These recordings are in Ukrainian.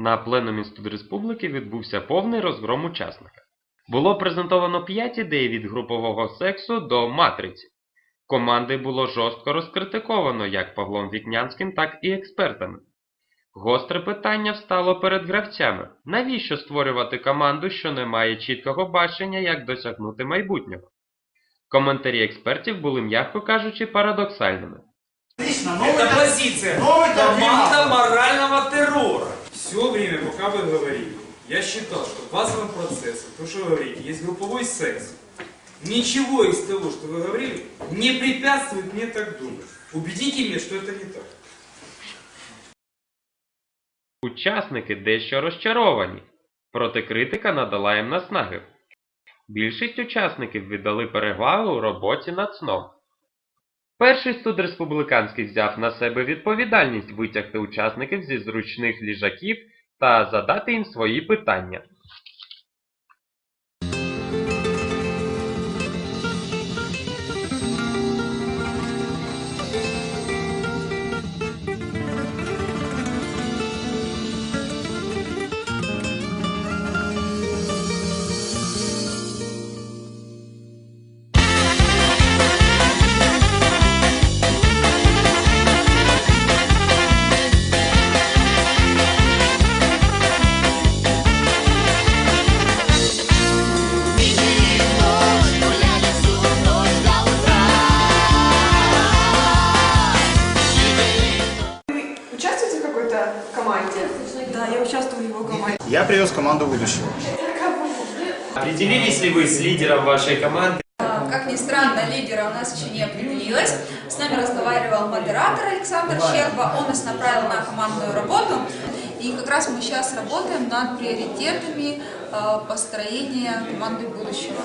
На пленумі студреспубліки відбувся повний розгром учасника. Було презентовано 5 ідей від групового сексу до матриці. Команди було жорстко розкритиковано як Павлом Вікнянським, так і експертами. Гостре питання встало перед гравцями. Навіщо створювати команду, що не має чіткого бачення, як досягнути майбутнього? Коментарі експертів були, м'яко кажучи, парадоксальними. Отлично, новый Это позиция. новый Команда терминал. морального террора. Все время, пока вы говорили, я считал, что базовым процессом, то, что вы говорите, есть групповой секс. Ничего из того, что вы говорили, не препятствует мне так думать. Убедите меня, что это не так. Учасники дещо розчаровані, проте критика надала їм наснаги. Більшість учасників віддали перевагу роботі над сном. Перший суд республіканський взяв на себе відповідальність витягти учасників зі зручних ліжаків та задати їм свої питання. Да, я участвую в его команде. Я привез команду будущего. Определились ли ви з лідером вашої команди? А, Как ни странно, лидера у нас еще не определилось. С нами разговаривал модератор Александр Щерба. Он нас направил на командную работу. И как раз мы сейчас работаем над приоритетами а, построения команды будущего.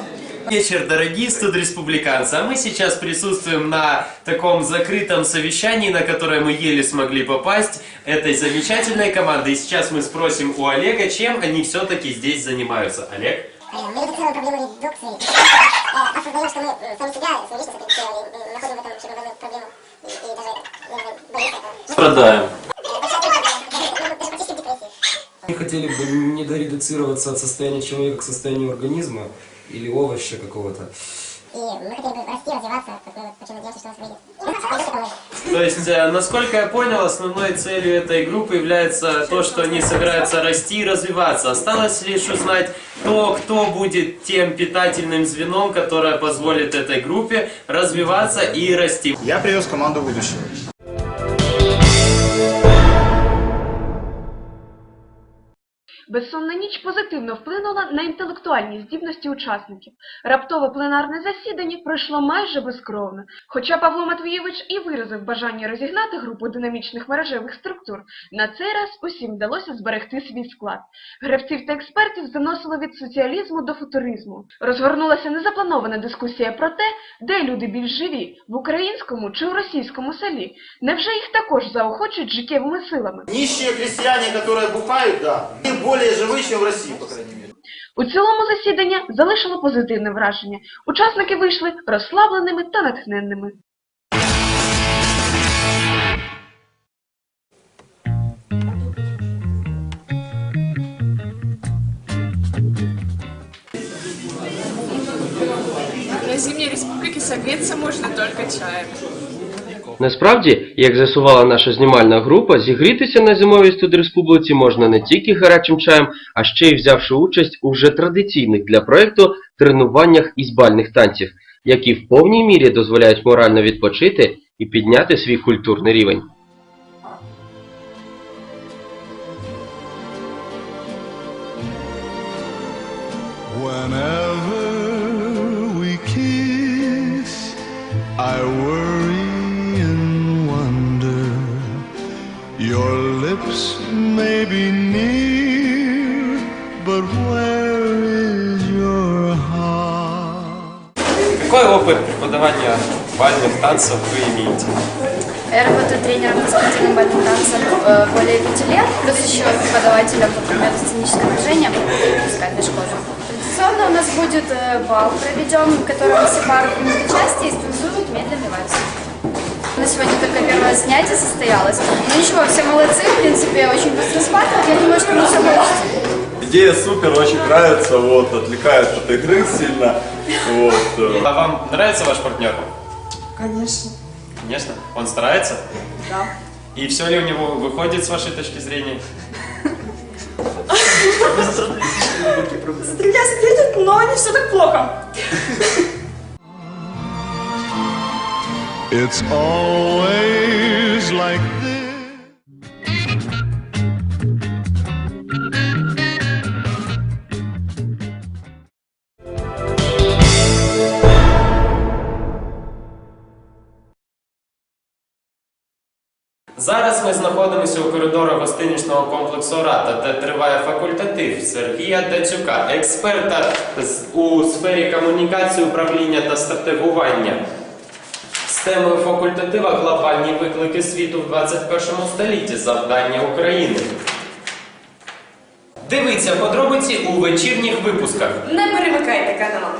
Вечер, дорогие студреспубликанцы. А мы сейчас присутствуем на таком закрытом совещании, на которое мы еле смогли попасть этой замечательной команды. И сейчас мы спросим у Олега, чем они все-таки здесь занимаются. Олег? Мы редуцируем проблему редукции. Э, Осознаем, что мы э, сами себя, свою личность отрицировали, и находим в этом проблему. И, и даже наверное, боимся этого. Страдаем. Э, Большая трудность, да. Мы даже практически в депрессии. Мы хотели бы не доредуцироваться от состояния человека к состоянию организма или овоща какого-то. И мы хотели бы расти, развиваться, как мы очень надеемся, что у нас выйдет. И пойдет это мы. То есть, э, насколько я понял, основной целью этой группы является то, что они собираются расти и развиваться. Осталось лишь узнать то, кто будет тем питательным звеном, которое позволит этой группе развиваться и расти. Я привез команду будущего. but Безсонна ніч позитивно вплинула на інтелектуальні здібності учасників. Раптове пленарне засідання пройшло майже безкровно. Хоча Павло Матвійович і виразив бажання розігнати групу динамічних мережевих структур, на цей раз усім вдалося зберегти свій склад. Гравців та експертів заносило від соціалізму до футуризму. Розгорнулася незапланована дискусія про те, де люди більш живі в українському чи у російському селі. Невже їх також заохочують життєвими силами? Нищие крестьяне, которые бухают, да, они живы, чем в России, по крайней мере. У цілому засідання залишило позитивне враження. Учасники вийшли розслабленими та натхненними. На зимней республике согреться можно только чаем. Насправді, як з'ясувала наша знімальна група, зігрітися на зимовій студреспубліці можна не тільки гарячим чаєм, а ще й взявши участь у вже традиційних для проекту тренуваннях із бальних танців, які в повній мірі дозволяють морально відпочити і підняти свій культурний рівень. Whenever we kiss, I worry Какой опыт преподавания бальных танцев вы имеете? Я работаю тренером по спортивным бальным танцам э, более пяти лет, плюс еще преподавателем по предмету сценического движения в музыкальной школе. Традиционно у нас будет э, бал проведем, в котором все пары примут участие и станцуют медленный вальс. На сегодня только первое занятие состоялось. Ну ничего, все молодцы, в принципе, очень быстро схватывают. Я думаю, что мы все получится. Идея супер, очень нравится, вот, отвлекает от игры сильно, вот. э. А вам нравится ваш партнер? Конечно. Конечно. Он старается? Да. И все ли у него выходит с вашей точки зрения? Стрелять светит, но не все так плохо. It's always like this. Зараз ми знаходимося у коридорах гостиничного комплексу Рата, де триває факультатив Сергія Дацюка, експерта у сфері комунікації, управління та стратегування. З темою факультатива глобальні виклики світу в 21 столітті завдання України. Дивіться подробиці у вечірніх випусках. Не перемикайте канал.